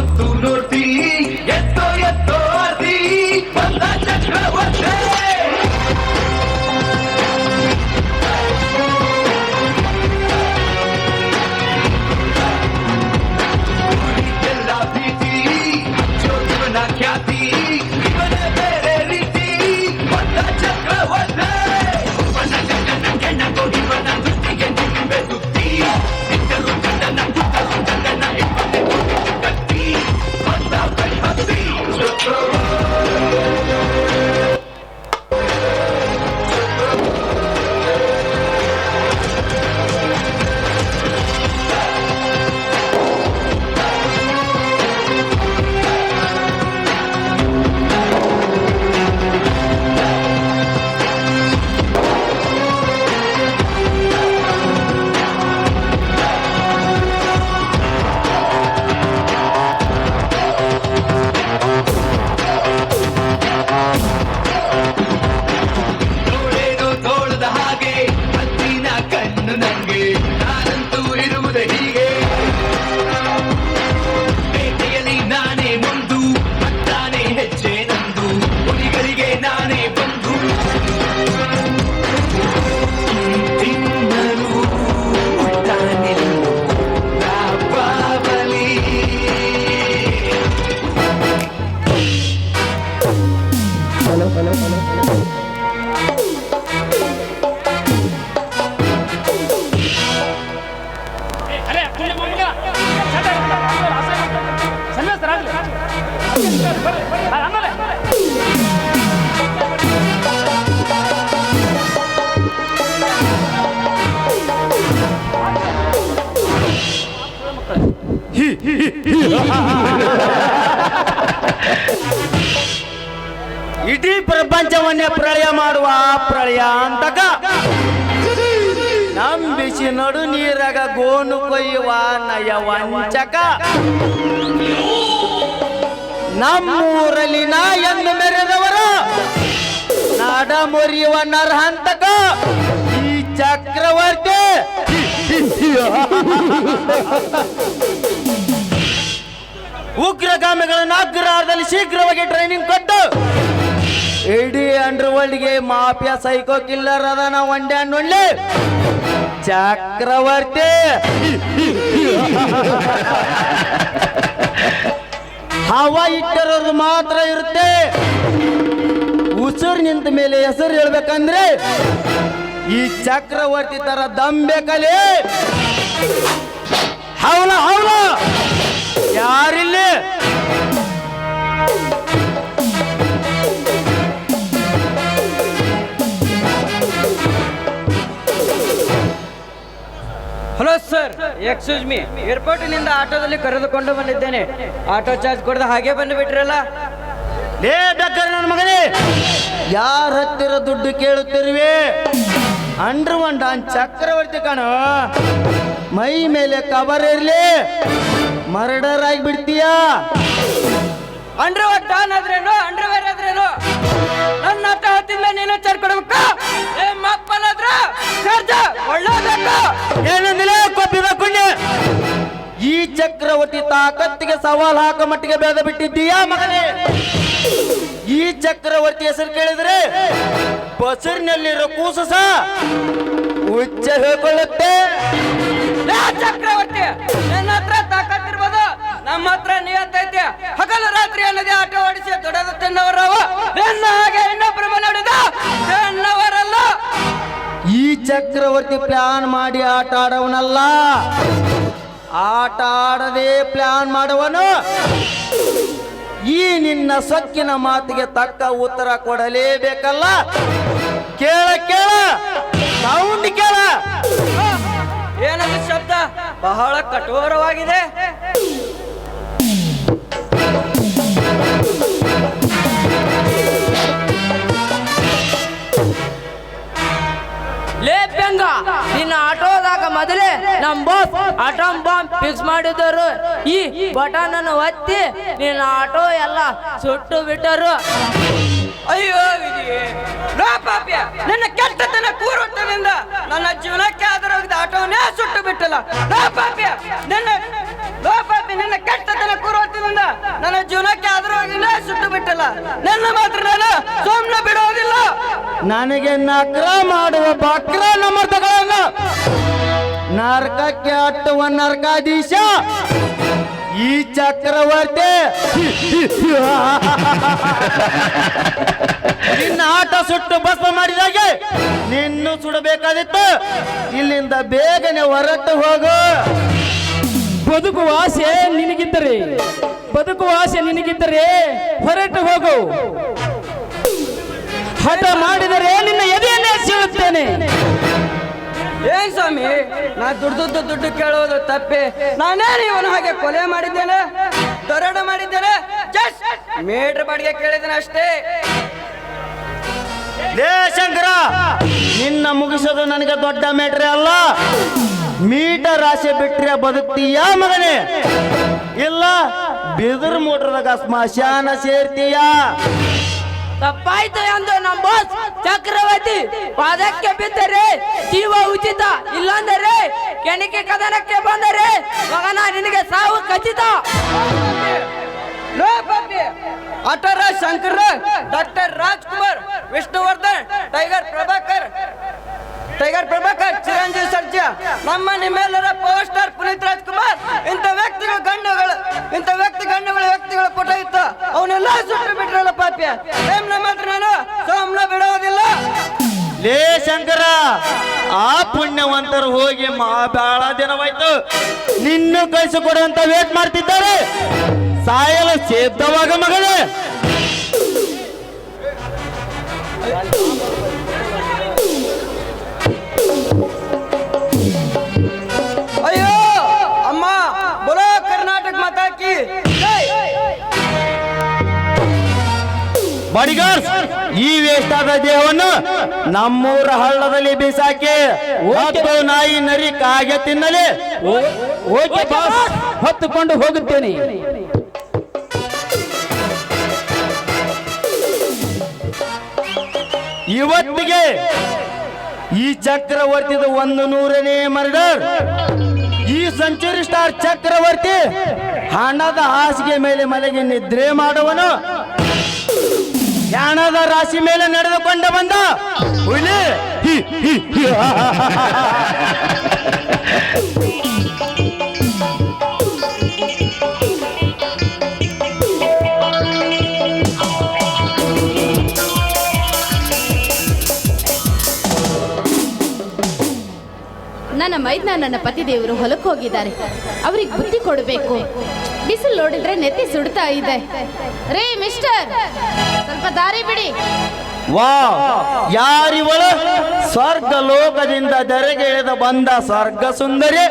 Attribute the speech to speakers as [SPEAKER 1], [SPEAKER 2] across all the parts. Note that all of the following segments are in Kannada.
[SPEAKER 1] ಹೊತ್ತು ನೋಡ್ತಿ
[SPEAKER 2] ಇಡೀ ಪ್ರಪಂಚವನ್ನೇ ಪ್ರಳಯ ಮಾಡುವ ಪ್ರಳಯ ಅಂತಕ ನಂಬಿಸಿ ನಡು ನೀರಾಗ ಗೋನು ಕೊಯ್ಯುವ ನಯ ವಂಚಕ ನಮ್ಮೂರಲ್ಲಿ ನಾ ಎಂದು ಮೆರೆದವರ ನಾಡ ಮುರಿಯುವ ನರಹಂತಕ ಈ ಚಕ್ರವರ್ತಿ. ಉಗ್ರಗಾಮಿಗಳನ್ನ ಅಗ್ರಹಾರದಲ್ಲಿ ಶೀಘ್ರವಾಗಿ ಟ್ರೈನಿಂಗ್ ಕೊಟ್ಟು. ಇಡೀ ಅಂಡರ್ ವರ್ಲ್ಡ್ಗೆ ಮಾಫಿಯಾ ಸೈಕೋ ಕಿಲ್ಲರ್ ಅದನ ಒಂಡೆ ಒಳ್ಳೆ ಚಕ್ರವರ್ತಿ. ಹವಾ ಇಟ್ಟರೋದು ಮಾತ್ರ ಇರುತ್ತೆ. ಉಸಿರು ನಿಂತ ಮೇಲೆ ಹೆಸರು ಹೇಳ್ಬೇಕಂದ್ರೆ, ಈ ಚಕ್ರವರ್ತಿ ತರ ದಂಬೇಕಲಿ ಹೌಲ ಹೌಲ ಯಾರಿಲ್ಲಿ?
[SPEAKER 3] Hello sir excuse me. ಏರ್ಪೋರ್ಟಿನಿಂದ ಆಟೋದಲ್ಲಿ ಕರೆದುಕೊಂಡು ಬಂದಿದ್ದೇನೆ. ಆಟೋ ಚಾರ್ಜ್ ಕೊಡದ ಹಾಗೆ ಬಂದು ಬಿಟ್ರಲ್ಲ
[SPEAKER 2] ಲೇ ಬೇಕಾದ್ರೆ ನನ್ನ ಮಗನೇ ಯಾರ ಹತ್ತಿರ ದುಡ್ಡು ಕೇಳುತ್ತಿರುವೆ? ಅಂಡ್ರ ಡಾನ್ ಚಕ್ರವರ್ತಿ ಕಣ ಮೈ ಮೇಲೆ ಕವರ್ ಇರ್ಲಿ. ಮರ್ಡರ್ ಆಗಿ ಬಿಡ್ತೀಯಾ
[SPEAKER 3] ಅಂಡರ್ ಡಾನ್ ಆದ್ರೇನು? ಅಂಡರ್ ವೇರ್ ಆದ್ರೇನು? ನನ್ನ ಆಟ ಹತ್ತಿದ ನೀನು ಚಾರ್ಜ್ ಕೊಡ್ಬೇಕಾ? ಏ ಮಪ್ಪನಾದ್ರ ಚಾರ್ಜ ಒಳ್ಳೇದಕ್ಕ
[SPEAKER 2] ಏನಂದಿಲ್ಲ ಕೊಪ್ಪಿದ ಕುಂಡೆ ಈ ಚಕ್ರವರ್ತಿ ತಾಕತ್ತಿಗೆ ಸವಾಲ್ ಹಾಕೋ ಮಟ್ಟಿಗೆ ಬೇದ ಬಿಟ್ಟಿದ್ದೀಯಾ ಮಗನೇ? ಈ ಚಕ್ರವರ್ತಿ ಹೆಸರು ಕೇಳಿದ್ರೆ ಬಸರಿನಲ್ಲಿರೋ ಕೂಸು ಸಹ ಉಚ್ಚ ಹೇಳ್ಕೊಳ್ಳುತ್ತೆ.
[SPEAKER 3] ದೊಡ್ಡದ ತಿನ್ನವರವ ಹಾಗೆ ಇನ್ನೊಬ್ಬರು ಮನೆಯೊಡೆದ? ತಿನ್ನವರಲ್ಲ
[SPEAKER 2] ಈ ಚಕ್ರವರ್ತಿ ಪ್ಲಾನ್ ಮಾಡಿ ಆಟ ಆಡವನಲ್ಲ? ಆಟ ಆಡದೆ ಪ್ಲಾನ್ ಮಾಡುವನು? ಈ ನಿನ್ನ ಸೊಕ್ಕಿನ ಮಾತಿಗೆ ತಕ್ಕ ಉತ್ತರ ಕೊಡಲೇಬೇಕಲ್ಲ? ಕೇಳ ಕೇಳ. ಸೌಂಡ್ ಕೇಳ.
[SPEAKER 3] ಏನದು ಶಬ್ದ? ಬಹಳ ಕಠೋರವಾಗಿದೆ. ಮೊದಲೇ ನಮ್ ಬಾಸ್ ಆಟೋಮ್ ಬಾಂಬ್ ಫಿಕ್ಸ್ ಮಾಡಿದರು. ಈ ಬಟನ್ ಅನ್ನು ಒತ್ತಿ ನಿನ್ನ ಆಟೋ ಎಲ್ಲ ಸುಟ್ಟು ಬಿಟ್ಟರು. ಅಯ್ಯೋ ವಿಧಿಯೇ ಲೋ ಪಾಪ್ಯ. ನನ್ನ ಕೆಟ್ಟತನ ಕೂರುತ್ತನಿಂದ ನನ್ನ ಜೀವನಕ್ಕೆ ಆಧಾರವಾದ ಆಟೋನೇ ಸುಟ್ಟು ಬಿಟ್ಟಲ್ಲ. ಲೋ ಪಾಪ್ಯ ನನ್ನ ಲೋ ಪಾಪ್ಯ ನನ್ನ ಕೆಟ್ಟತನ ಸುಟ್ಟು
[SPEAKER 4] ಬಿಟ್ಟಲ್ಲ. ನನ್ನ ಮಾತ್ರ ನಾನು ಸುಮ್ಮನೆ ಬಿಡೋದಿಲ್ಲ.
[SPEAKER 2] ನನಗೆ ನಕ್ರ ಮಾಡುವ ಬಕ್ರ ನಮರ್ತಗಳನ್ನ ನರಕಕ್ಕೆ ಅಟ್ಟುವ ನರ್ಕಾಧೀಶ ಈ ಚಕ್ರವರ್ತಿ. ನಿನ್ನ ಆಟ ಸುಟ್ಟು ಭಸ್ಮ ಮಾಡಿದಾಗೆ ನಿನ್ನೂ ಸುಡಬೇಕಾದಿತ್ತು. ಇಲ್ಲಿಂದ ಬೇಗನೆ ಹೊರಟು ಹೋಗು.
[SPEAKER 5] ಬದುಕುವ ಆಸೆ ನಿನಗಿದ್ದರೆ, ಬದುಕುವ ಆಸೆ ನಿನಗಿದ್ದರೆ ಹೊರಟು ಹೋಗು. ಹಠ ಮಾಡಿದರೆ ನಿನ್ನ ಎದೆಯನ್ನೇ ಸೀಳುತ್ತೇನೆ.
[SPEAKER 4] ಏನ್ ಸ್ವಾಮಿ? ನಾ ದುಡ್ದು ದುಡ್ಡು ಕೇಳೋದು ತಪ್ಪೆ. ನಾನೇನು ಇವನು ಹಾಗೆ ಕೊಲೆ ಮಾಡಿದ್ದೇನೆ? ದೊರಡ ಮಾಡಿದ್ದೇನೆ? ಮೀಟರ್ ಬಾಡಿಗೆ ಕೇಳಿದ್ದೇನೆ ಅಷ್ಟೇ.
[SPEAKER 2] ಲೇ ಶಂಕರ, ನಿನ್ನ ಮುಗಿಸೋದು ನನಗೆ ದೊಡ್ಡ ಮೇಟ್ರೆ ಅಲ್ಲ. ಮೀಟರ್ ಆಸೆ ಬಿಟ್ರೆ ಬದುಕ್ತೀಯ ಮಗನೇ? ಇಲ್ಲ, ಬಿದಿರು ಮೋಟ್ರದಾಗ ಸ್ಮಶಾನ ಸೇರ್ತೀಯ?
[SPEAKER 3] ತಪ್ಪಾಯ್ತು ಎಂದು ನಮ್ಮ ಬಾಸ್ ಚಕ್ರವರ್ತಿ ಪಾದಕ್ಕೆ ಬಿದ್ದರೆ ಜೀವ ಉಚಿತ. ಇಲ್ಲಾಂದರೆ ಕೆಣಿಕೆ ಕದನಕ್ಕೆ ಬಂದರೆ ಮಗನ ನಿನಗೆ ಸಾವು ಖಚಿತ.
[SPEAKER 4] ಅಟರ Shankar doctor Rajkumar, Vishnuvardhan, Tiger Prabhakar Tiger Prabhakar, Chiranjeevi Sarja ನಮ್ಮ ನಿಮ್ಮೆಲ್ಲರ ಪೋಸ್ಟರ್ ಸ್ಟಾರ್ ಪುನೀತ್ ರಾಜ್ಕುಮಾರ್. ಇಂಥ ವ್ಯಕ್ತಿಗಳ ಗಣ್ಣುಗಳು, ಇಂಥ ವ್ಯಕ್ತಿ ಗಣ್ಣುಗಳ ವ್ಯಕ್ತಿಗಳ ಫೋಟೋ ಇತ್ತು. ಅವನ್ನೆಲ್ಲ ಸುಟ್ಟು ಬಿಟ್ರಲ್ಲ ಪಾಪ್ಯ. ಟೈಮ್ನ ಮಾತ್ರ ನಾನು, ಸೋಮ್ನ ಬಿಡೋದಿಲ್ಲ.
[SPEAKER 2] ಲೇ ಶಂಕರ, ಆ ಪುಣ್ಯವಂತರು ಹೋಗಿ ಮಾ ಬಹಳ ದಿನವಾಯ್ತು. ನಿನ್ನ ಕಳಿಸಿ ಕೊಡುವಂತ ವೇಟ್ ಮಾಡ್ತಿದ್ದಾರೆ. ಸಾಯಲು ಸಿದ್ಧವಾಗ ಮಗನೇ ಬಾಡಿಗಾರ್ಡ್ ಈ ವೇಸ್ಟ್ ಆದ ದೇಹವನ್ನು ನಮ್ಮೂರ ಹಳ್ಳದಲ್ಲಿ ಬಿಸಾಕಿ ಹತ್ತು ನಾಯಿ ನರಿ ಕಾಗೆ ತಿನ್ನಲಿ.
[SPEAKER 5] ಓಕೆ ಬಾಸ್, ಹೊತ್ತುಕೊಂಡು ಹೋಗುತ್ತೇನೆ.
[SPEAKER 2] ಇವತ್ತಿಗೆ ಈ ಚಕ್ರವರ್ತಿದ ಒಂದು ನೂರನೇ ಮರ್ಡರ್. ಈ ಸೆಂಚುರಿ ಸ್ಟಾರ್ ಚಕ್ರವರ್ತಿ ಹಣದ ಹಾಸಿಗೆ ಮೇಲೆ ಮಲಗಿ ನಿದ್ರೆ ಮಾಡುವನು. ಹಣದ ರಾಶಿ ಮೇಲೆ ನಡೆದುಕೊಂಡ ಬಂದ ಹುಲಿ.
[SPEAKER 6] ನನ್ನ ಮೈದ್ನ ನನ್ನ ಪತಿದೇವರು ಹೊಲಕ್ಕೆ ಹೋಗಿದ್ದಾರೆ. ಅವ್ರಿಗೆ ಬುದ್ಧಿ ಕೊಡಬೇಕು. ಬಿಸಿಲು ನೋಡಿದ್ರೆ ನೆತ್ತಿ ಸುಡ್ತಾ ಇದೆ. ರೇ ಮಿಸ್ಟರ್ ಸ್ವಲ್ಪ ದಾರಿ ಬಿಡಿ.
[SPEAKER 2] ವಾ ಯಾರಿವಳು? ಸ್ವರ್ಗ ಲೋಕದಿಂದ ಧರೆಗೆ ಇಳಿದು ಬಂದ ಸ್ವರ್ಗ ಸುಂದರಿ.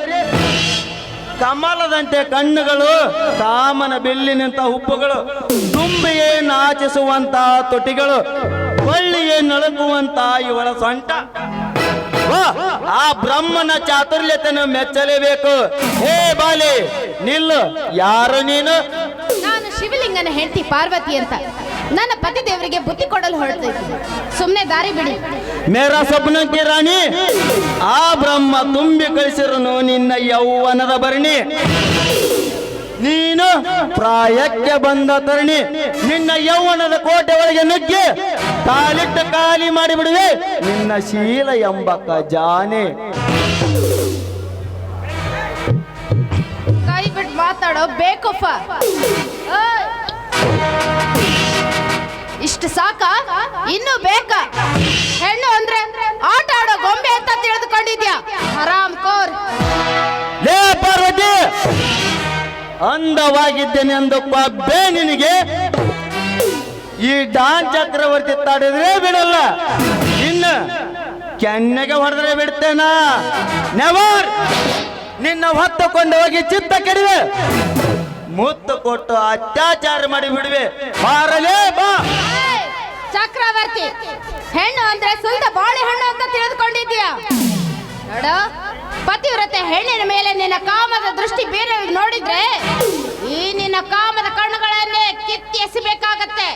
[SPEAKER 2] ಕಮಲದಂತೆ ಕಣ್ಣುಗಳು, ಕಾಮನ ಬಿಲ್ಲಿನಂತ ಉಪ್ಪುಗಳು, ತುಂಬಿಯೇ ನಾಚಿಸುವಂತ ತುಟಿಗಳು ಬಳ್ಳಿಯೇ ನಳುಕುವಂತ ಇವಳ ಸೊಂಟ. ಆ ಬ್ರಹ್ಮನ ಚಾತುರ್ಯತೆಯನ್ನು ಮೆಚ್ಚಲೇಬೇಕು. ಹೇ ಬಾಲಿ ನಿಲ್ಲು. ಯಾರು ನೀನು?
[SPEAKER 6] ನಾನು ಶಿವಲಿಂಗನ ಹೆಂಡತಿ ಪಾರ್ವತಿ ಅಂತ. ನನ್ನ ಪತಿ ದೇವರಿಗೆ ಬುದ್ಧಿ ಕೊಡಲು ಹೊರಟಿದ್ದೀನಿ ಸುಮ್ಮನೆ ದಾರಿ ಬಿಡಿ.
[SPEAKER 2] ಮೇರ ಸ್ವಪ್ನಕ್ಕೆ ರಾಣಿ. ಆ ಬ್ರಹ್ಮ ತುಂಬಿ ಕಳಿಸಿರುನು ನಿನ್ನ ಯೌವನದ ಭರಣಿ. ನೀನು ಪ್ರಾಯಕ್ಕೆ ಬಂದ ತರಣಿ. ನಿನ್ನ ಯೌವನದ ಕೋಟೆ ಒಳಗೆ ನುಗ್ಗಿ ಕಾಲಿಟ್ಟು ಖಾಲಿ ಮಾಡಿಬಿಡುವೆ. ನಿನ್ನ ಶೀಲ ಎಂಬ ಖಜಾನೆ.
[SPEAKER 6] ಕೈ ಬಿಟ್ಟು ಮಾತಾಡೋ ಬೇಕಪ್ಪ! ಇಷ್ಟು ಸಾಕ? ಇನ್ನು ಬೇಕಾ? ಹೆಣ್ಣು ಅಂದ್ರೆ ಆಟ ಆಡೋ ಗೊಂಬೆ ಅಂತ ತಿಳಿದುಕೊಂಡಿದ್ಯಾ? ಆರಾಮ್ ಕೋರ್.
[SPEAKER 2] ಲೇ ಪಾರ್ವತಿ! ಅಂದವಾಗಿದ್ದೇನೆ ಎಂದು ಕೊಬ್ಬೆ ನಿನಗೆ. ಈ ಡಾನ್ ಚಕ್ರವರ್ತಿ ತಡೆದ್ರೆ ಬಿಡಲ್ಲ. ಇನ್ನು ಕೆನ್ನೆಗೆ ಹೊಡೆದ್ರೆ ಬಿಡ್ತೇನ? ನೆವರ್ ನಿನ್ನ ಹೊತ್ತುಕೊಂಡು ಹೋಗಿ ಚಿತ್ತ ಕೆಡವೆ. ಮುತ್ತು ಕೊಟ್ಟು ಅತ್ಯಾಚಾರ ಮಾಡಿ ಬಿಡುವೆ. ಬಾರಲೇ ಬಾ.
[SPEAKER 6] ಚಕ್ರವರ್ತಿ, ಹೆಣ್ಣು ಅಂದ್ರೆ ಸುಂದ ಬಾಳೆಹಣ್ಣು ಅಂತ ತಿಳಿದುಕೊಂಡಿದ್ಯಾ ನೋಡ, ಪತಿವ್ರತೆ ಹೆಣ್ಣಿನ ಮೇಲೆ ನಿನ್ನ ಕಾಮದ ದೃಷ್ಟಿ ಬೇರೆ ನೋಡಿದ್ರೆ ಈ ನಿನ್ನ ಕಾಮದ ಕಣ್ಣುಗಳನ್ನೇ ಕಿತ್ತಿ ಎಸಿಬೇಕಾಗತ್ತೆ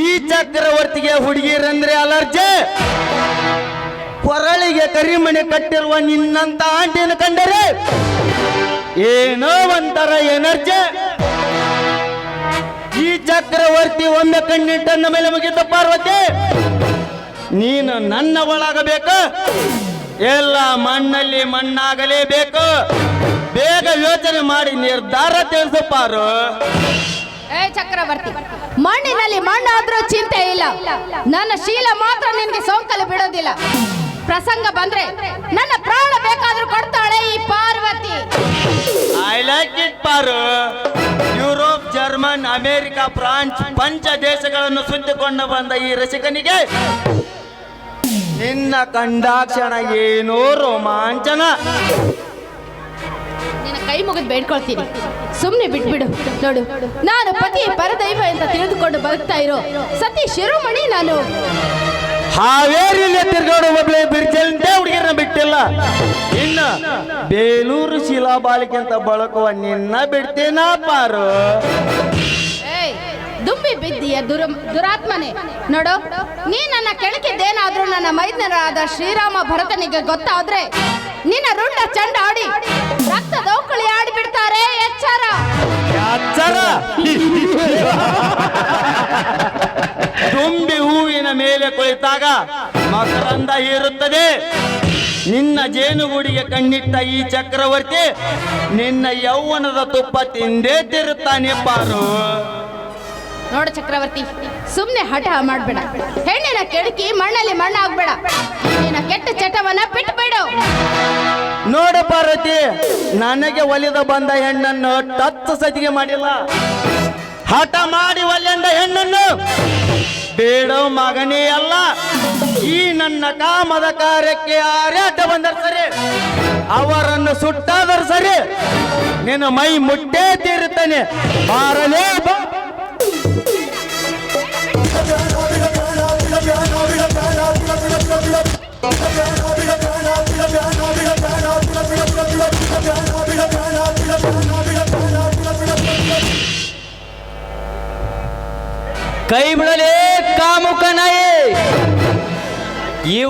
[SPEAKER 2] ಈ ಚಕ್ರವರ್ತಿಗೆ ಹುಡುಗಿರಂದ್ರೆ ಅಲರ್ಜಿ. ಕೊರಳಿಗೆ ಕರಿಮಣಿ ಕಟ್ಟಿರುವ ನಿನ್ನಂತ ಆಂಟಿನ ಕಂಡರೆ ಏನೋ ಒಂಥರ ಎನರ್ಜಿ. ಈ ಚಕ್ರವರ್ತಿ ಒಮ್ಮೆ ಕಣ್ಣಿಟ್ಟನ್ನ ಮೇಲೆ ಮುಗಿದ ಪಾರ್ವತಿ, ನೀನು ನನ್ನ ಒಳಗಬೇಕು ಎಲ್ಲ ಮಣ್ಣಲ್ಲಿ ಮಣ್ಣಾಗಲೇಬೇಕು. ಬೇಗ ಯೋಚನೆ ಮಾಡಿ ನಿರ್ಧಾರ ತಿಳಿಸು ಪಾರು.
[SPEAKER 6] ಏ ಚಕ್ರವರ್ತಿ, ಮಣ್ಣಿನಲ್ಲಿ ಮಣ್ಣಾದ್ರೂ ಚಿಂತೆ ಇಲ್ಲ. ನನ್ನ ಶೀಲ ಮಾತ್ರ ನಿನಗೆ ಸೋಂಕಲು ಬಿಡೋದಿಲ್ಲ. ಪ್ರಸಂಗ ಬಂದ್ರೆ ನನ್ನ ಪ್ರಾಣ ಬೇಕಾದ್ರೂ ಕೊಡ್ತಾಳೆ ಈ Parvati.
[SPEAKER 2] I like it Paru Europe German America France ಪಂಚ ದೇಶಗಳನ್ನು ಸುತ್ತಿಕೊಂಡು ಬಂದ ಈ ರಸಿಕನಿಗೆ ನಿನ್ನ ಕಂಡಾಕ್ಷಣ ಏನೋ? ರೋಮಾಂಚನ.
[SPEAKER 6] ಕೈ ಮುಗಿದು ಬೇಡ್ಕೊಳ್ತೀನಿ. ಸುಮ್ಮನೆ ಬಿಟ್ಬಿಡು. ನೋಡು ನಾನು ಪತಿ ಪರದೈವ ಅಂತ ತಿಳಿದುಕೊಂಡು ಬದುಕ್ತಾ ಇರೋ ಸತಿ ಶಿರೋಮಣಿ ನಾನು.
[SPEAKER 2] ಹಾವೇರಿಯಲ್ಲಿ ತಿರ್ಗಾಡು ಒಬ್ಳೆ ಬಿರ್ಜಲ್ಂತೆ ಹುಡುಗಿರನ್ನ ಬಿಟ್ಟಿಲ್ಲ. ಇನ್ನ ಬೇಲೂರು ಶಿಲಾಬಾಲಿಕೆ ಅಂತ ಬಳಕುವ ನಿನ್ನ ಬಿಡ್ತೇನ ಪಾರು.
[SPEAKER 6] ದುಂಬಿ ಬಿದ್ದೀಯ ದುರ ದುರಾತ್ಮನೆ. ನೋಡು ನೀ ನನ್ನ ಕೆಳಗಿದ್ದೇನಾದ್ರೂ ನನ್ನ ಮೈದನರಾದ ಶ್ರೀರಾಮ ಭರತನಿಗೆ ಗೊತ್ತಾದ್ರೆ ನಿನ್ನ ರುಂಡ ಚಂಡ ಆಡಿ ರಕ್ತ ದೌಕಳಿ ಆಡಿ ಬಿಡ್ತಾರೆ ಎಚ್ಚರ?
[SPEAKER 2] ಅಚ್ಚರ ತುಂಬಿ ಹೂವಿನ ಮೇಲೆ ಕುಳಿತಾಗ ಮಕರಂದ ಇರುತ್ತದೆ ನಿನ್ನ ಜೇನುಗೂಡಿಗೆ ಕಣ್ಣಿಟ್ಟ ಈ ಚಕ್ರವರ್ತಿ ನಿನ್ನ ಯೌವನದ ತುಪ್ಪ ತಿಂದೇ ತಿರುತ್ತಾನೆ ಪಾರು.
[SPEAKER 6] ನೋಡು ಚಕ್ರವರ್ತಿ ಸುಮ್ಮನೆ ಹಠ ಮಾಡ್ಬೇಡ. ಹೆಣ್ಣಿನ ಕೆಡಕಿ ಮಣ್ಣಲ್ಲಿ ಮಣ್ಣಾಗ್ಬೇಡ. ನಿನ್ನ ಕೆಟ್ಟ ಚಟವನ್ನ ಬಿಟ್ಬೇಡ.
[SPEAKER 2] ನೋಡ ಪಾರ್ವತಿ, ನನಗೆ ಒಲಿದ ಬಂದ ಹೆಣ್ಣನ್ನು ಟಚ್ ಸತಿಗೆ ಮಾಡಿಲ್ಲ. ಹಠ ಮಾಡಿ ಒಲ್ಲೆಂದ ಹೆಣ್ಣನ್ನು. ಬೇಡೋ ಮಗನೇ ಅಲ್ಲ, ಈ ನನ್ನ ಕಾಮದ ಕಾರ್ಯಕ್ಕೆ ಆರ್ಯಾಟ ಬಂದರು ಸರಿ. ಅವರನ್ನು ಸುಟ್ಟಾದರೂ ಸರಿ. ನಿನ್ನ ಮೈ ಮುಟ್ಟೇ ತೀರುತ್ತಾನೆ. ಬಾರಲೇ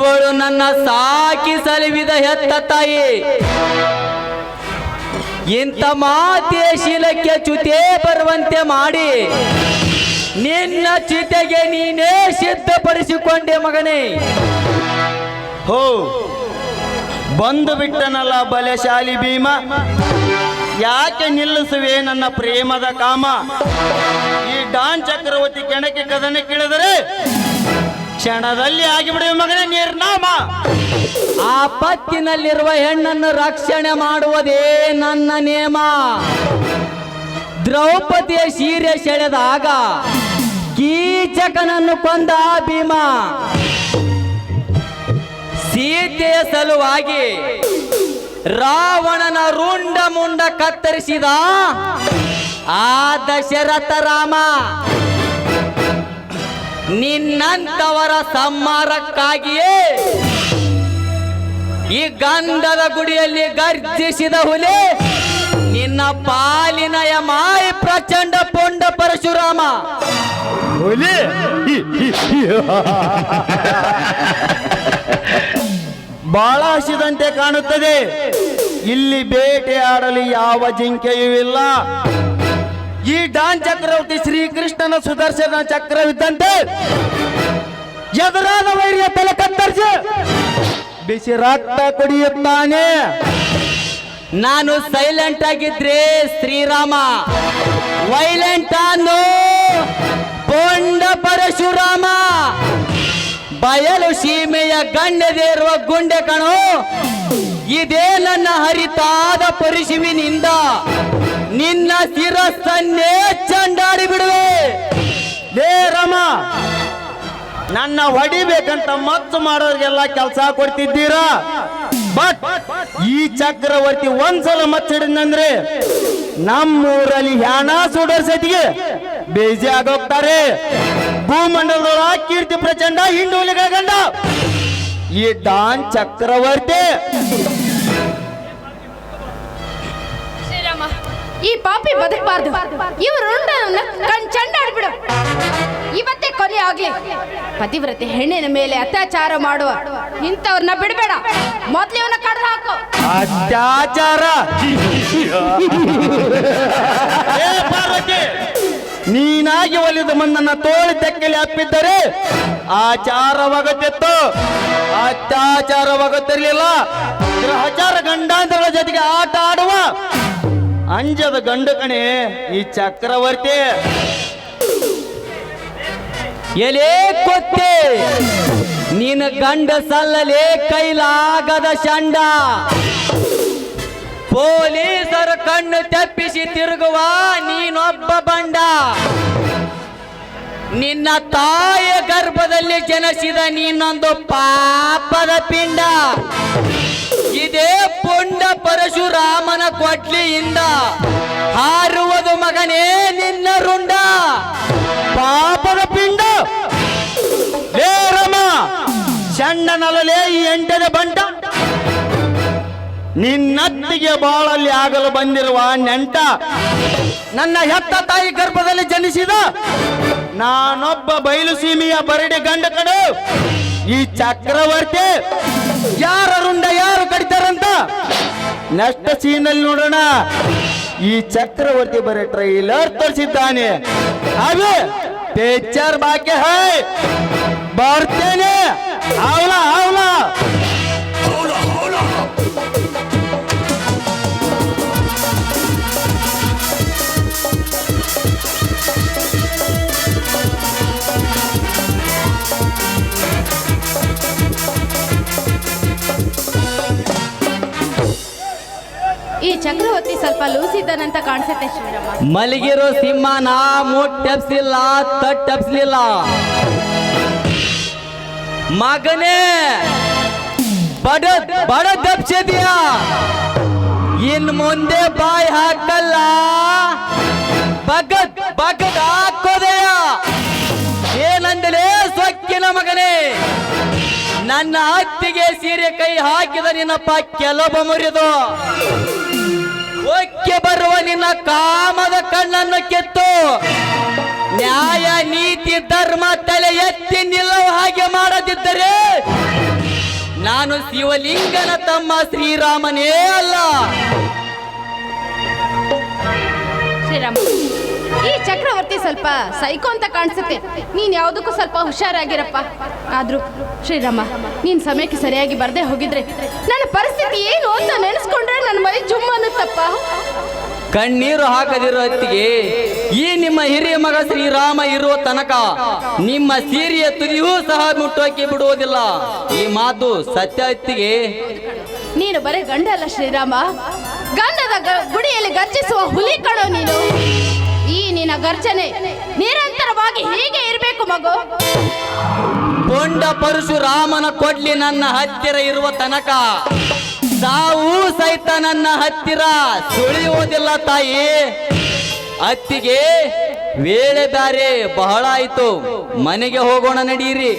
[SPEAKER 5] ಇವಳು ನನ್ನ ಸಾಕಿ ಸಲುವಿದ ಹೆತ್ತ ತಾಯಿ. ಇಂಥ ಮಾತೆಯ ಶೀಲಕ್ಕೆ ಚ್ಯುತೆ ಬರುವಂತೆ ಮಾಡಿ. ನಿನ್ನ ಚಿತೆಗೆ ನೀನೇ ಸಿದ್ಧಪಡಿಸಿಕೊಂಡೆ ಮಗನೇ.
[SPEAKER 2] ಹೋ, ಬಂದು ಬಿಟ್ಟನಲ್ಲ ಬಲಶಾಲಿ ಭೀಮ. ಯಾಕೆ ನಿಲ್ಲಿಸುವೆ ನನ್ನ ಪ್ರೇಮದ ಕಾಮ? ಈ ಡಾನ್ ಚಕ್ರವರ್ತಿ ಕೆಣಕಿ ಕದನ ಕೇಳಿದರೆ ಕ್ಷಣದಲ್ಲಿ ಆಗಿಬಿಡುವ ಮಗನೇ ನಿರ್ನಾಮ.
[SPEAKER 5] ಆ ಪತ್ತಿನಲ್ಲಿರುವ ಹೆಣ್ಣನ್ನು ರಕ್ಷಣೆ ಮಾಡುವುದೇ ನನ್ನ ನೇಮ. ದ್ರೌಪದಿಯ ಸೀರೆ ಸೆಳೆದಾಗ ಕೀಚಕನನ್ನು ಕೊಂದ ಭೀಮ. ಸೀತೆಯ ಸಲುವಾಗಿ ರಾವಣನ ರುಂಡ ಮುಂಡ ಕತ್ತರಿಸಿದ ಆ ದಶರಥ ರಾಮ. ನಿನ್ನಂತವರ ಸಂಹಾರಕ್ಕಾಗಿಯೇ ಈ ಗಂಧದ ಗುಡಿಯಲ್ಲಿ ಗರ್ಜಿಸಿದ ಹುಲಿ ನಿನ್ನ ಪಾಲಿನ ಯಮಾಯಿ ಪ್ರಚಂಡ ಪೊಂಡ ಪರಶುರಾಮ.
[SPEAKER 2] ಹುಲಿ? ಬಹಳ ಹಸಿದಂತೆ ಕಾಣುತ್ತದೆ. ಇಲ್ಲಿ ಬೇಟೆ ಆಡಲು ಯಾವ ಜಿಂಕೆಯೂ ಇಲ್ಲ. ಈ ಡಾನ್ ಚಕ್ರವರ್ತಿ ಶ್ರೀಕೃಷ್ಣನ ಸುದರ್ಶನ ಚಕ್ರವಿದ್ದಂತೆ ಎದುರಾದ ವೈರ್ಯ ತಲೆ ಕತ್ತರಿಸಿ ಬಿಸಿ ರಕ್ತ ಕುಡಿಯುತ್ತಾನೆ.
[SPEAKER 5] ನಾನು ಸೈಲೆಂಟ್ ಆಗಿದ್ರೆ ಶ್ರೀರಾಮ ವೈಲೆಂಟ್ ಅನ್ನು ಪೊಂಡ ಪರಶುರಾಮ ಬಯಲು ಸೀಮೆಯ ಗಂಡದೇರುವ ಗುಂಡೆ ಕಣೋ, ಇದೇ ನನ್ನ ಹರಿತಾದ ಪರಿಶುವಿನಿಂದ ನಿನ್ನ ಶಿರಸ್ಸನ್ನೇ ಚಂಡಾಡಿ ಬಿಡುವೆ.
[SPEAKER 2] ಲೇ ರಮ, ನನ್ನ ಹೊಡಿಬೇಕಂತ ಮತ್ತು ಮಾಡೋರಿಗೆಲ್ಲ ಕೆಲಸ ಕೊಡ್ತಿದ್ದೀರಾ? ಬಟ್ ಈ ಚಕ್ರವರ್ತಿ ಒಂದ್ಸಲ ಮತ್ತಿಡಿದಂದ್ರೆ ನಮ್ಮೂರಲ್ಲಿ ಹ್ಯಾಣ ಸುಡೋರ್ ಸತಿಗೆ ಬೇಜಿ ಆಗೋಗ್ತಾರೆ. ಭೂಮಂಡಲದೊಳ ಕೀರ್ತಿ ಪ್ರಚಂಡ ಹಿಂಡುಲಿಗ ಗಂಡ. ಈ ಡಾನ್ ಚಕ್ರವರ್ತಿ.
[SPEAKER 6] ಈ ಪಾಪಿ ಬದುಕಬಾರ್ದು. ಇವರು ಕಣ್ ಚಂಡಾಡ್ಬಿಡು ಇವತ್ತೇ ಕೊಲೆ ಆಗ್ಲಿ. ಪತಿವ್ರತೆ ಹೆಣ್ಣಿನ ಮೇಲೆ ಅತ್ಯಾಚಾರ ಮಾಡುವ ಇಂಥವ್ರನ್ನ ಬಿಡಬೇಡ. ಮೊದ್ಲು ಇವನ್ನ ಕಡ್ದು ಹಾಕು.
[SPEAKER 2] ಅತ್ಯಾಚಾರ. ನೀನಾಗಿ ಒಲಿದ ಮಣ್ಣನ್ನ ತೋಳಿ ತೆಕ್ಕಲಿ ಅಪ್ಪಿದ್ದರೆ ಆಚಾರವಾಗುತ್ತಿತ್ತು. ಅತ್ಯಾಚಾರವಾಗುತ್ತಿರಲಿಲ್ಲ. ಗ್ರಹಚಾರ ಗಂಡಾಂತರಗಳ ಜೊತೆಗೆ ಆಟ ಆಡುವ ಅಂಜದ ಗಂಡು ಕಣೆ ಈ ಚಕ್ರವರ್ತಿ.
[SPEAKER 5] ಎಲೆ ಕೊತ್ತೆ ನೀನು ಗಂಡ ಸಲ್ಲಲೇ ಕೈಲಾಗದ ಶಂಡ ಪೊಲೀಸರ ಕಣ್ಣು ತಪ್ಪಿಸಿ ತಿರುಗುವ ನೀನೊಬ್ಬ ಬಂಡ. ನಿನ್ನ ತಾಯ ಗರ್ಭದಲ್ಲಿ ಜನಿಸಿದ ನೀನೊಂದು ಪಾಪದ ಪಿಂಡ. ಇದೇ ಪುಂಡ ಪರಶುರಾಮನ ಕೊಟ್ಲಿಯಿಂದ ಹಾರುವುದು ಮಗನೇ ನಿನ್ನ ರುಂಡ.
[SPEAKER 2] ಪಾಪದ ಪಿಂಡ. ಲೇ ರಮ ಚಂಡನಲಲೇ ಈ ಎಂಟದ ಬಂಟ. ನಿನ್ನತ್ತಿಗೆ ಬಾಳಲ್ಲಿ ಆಗಲು ಬಂದಿರುವ ನೆಂಟ. ನನ್ನ ಹೆತ್ತ ತಾಯಿ ಗರ್ಭದಲ್ಲಿ ಜನಿಸಿದ. ನಾನೊಬ್ಬ ಬಯಲು ಸೀಮೆಯ ಬರಡಿ ಗಂಡ ಕಡು ಈ ಚಕ್ರವರ್ತಿ ಯಾರ ರುಂಡ ಯಾರು ಕಡಿತಾರಂತ? ನೆಕ್ಸ್ಟ್ ಸೀನಲ್ಲಿ ನೋಡೋಣ. ಈ ಚಕ್ರವರ್ತಿ ಬರೀ ಟ್ರೈಲರ್ ತೋರಿಸಿದ್ದಾನೆ. ಅದು ಪಿಕ್ಚರ್ ಬಾಕಿ ಹೈ. ಬರ್ತೇನೆ. ಅವಳ ಅವಳ
[SPEAKER 6] ಚಕ್ರವರ್ತಿ ಸ್ವಲ್ಪ ಲೂಸ್ ಇದ್ದಾನಂತ ಕಾಣಿಸುತ್ತೆ ಶ್ರೀರಾಮ
[SPEAKER 5] ಮಲಗಿರೋ ಸಿಂಹನ ಮುಟ್ಟಪ್ಸಿಲ್ಲ ತಟ್ಟಪ್ಸ್ಲಿಲ್ಲ ಮಗನೇ, ಬಡ ಬಡ ತಪ್ಸಿದ್ಯಾ ಇನ್ ಮುಂದೆ ಬಾಯಿ ಹಾಕಲ್ಲ. ಬಗದ್ ಬಗದ್ ಹಾಕೋದೆಯ? ಏನಂದಲೇ ಸೊಕ್ಕಿನ ಮಗನೇ? ನನ್ನ ಹತ್ತಿಗೆ ಸೀರೆ ಕೈ ಹಾಕಿದ ನಿನ್ನಪ್ಪ ಕೆಲೊಬ್ಬ ಮುರಿದು. ಒಕ್ಕೆ ಬರುವ ನಿನ್ನ ಕಾಮದ ಕಣ್ಣನ್ನು ಕೆತ್ತು. ನ್ಯಾಯ, ನೀತಿ, ಧರ್ಮ ತಲೆ ಎತ್ತಿ ನಿಲ್ಲುವ ಹಾಗೆ ಮಾಡದಿದ್ದರೆ ನಾನು ಶಿವಲಿಂಗನ ತಮ್ಮ ಶ್ರೀರಾಮನೇ ಅಲ್ಲ.
[SPEAKER 6] ಶ್ರೀರಾಮ. ಈ ಚಕ್ರವರ್ತಿ ಸ್ವಲ್ಪ ಸೈಕೋ ಅಂತ ಕಾಣಿಸುತ್ತೆ. ನೀನ್ ಯಾವುದಕ್ಕೂ ಸ್ವಲ್ಪ ಹುಷಾರಾಗಿರಪ್ಪ. ಆದ್ರೂ ಶ್ರೀರಾಮ ನೀನ್ ಸಮಯಕ್ಕೆ ಸರಿಯಾಗಿ ಬರದೆ ಹೋಗಿದ್ರೆ ನನ್ನ ಪರಿಸ್ಥಿತಿ ಏನು ಅಂತ ನೆನೆಸ್ಕೊಂಡ್ರೆ ನನ್ನ ಮೈ ಜುಮ್ ಅನ್ನತ್ತಪ್ಪ.
[SPEAKER 5] ಕಣ್ಣೀರು ಹಾಕದಿರೋ ಹೊತ್ತಿಗೆ ಈ ನಿಮ್ಮ ಹಿರಿಯ ಮಗ ಶ್ರೀರಾಮ ಇರುವ ತನಕ ನಿಮ್ಮ ಸೀರೆಯ ತುದಿಯೂ ಸಹ ಮುಟ್ಟೋಕೆ ಬಿಡುವುದಿಲ್ಲ. ಈ ಮಾತು ಸತ್ಯ ಹೊತ್ತಿಗೆ.
[SPEAKER 6] ನೀನು ಬರೀ ಗಂಡ ಅಲ್ಲ ಶ್ರೀರಾಮ ಗಂಡದ ಗುಡಿಯಲ್ಲಿ ಗರ್ಜಿಸುವ ಹುಲಿ ಕಣೋ ನೀನು. ಈ ನಿನ್ನ ಗರ್ಜನೆ ನಿರಂತರವಾಗಿ ಹೀಗೆ ಇರಬೇಕು ಮಗು.
[SPEAKER 5] ಕೊಂಡ ಪರಶುರಾಮನ ಕೊಡ್ಲಿ ನನ್ನ ಹತ್ತಿರ ಇರುವ ತನಕ. ಸಾವು ಸಹಿತ ನನ್ನ ಹತ್ತಿರ ಸುಳಿಯುವುದಿಲ್ಲ ತಾಯಿ. ಅತ್ತಿಗೆ ವೇಳೆ ಬಹಳ ಆಯ್ತು. ಮನೆಗೆ ಹೋಗೋಣ ನಡೀರಿ.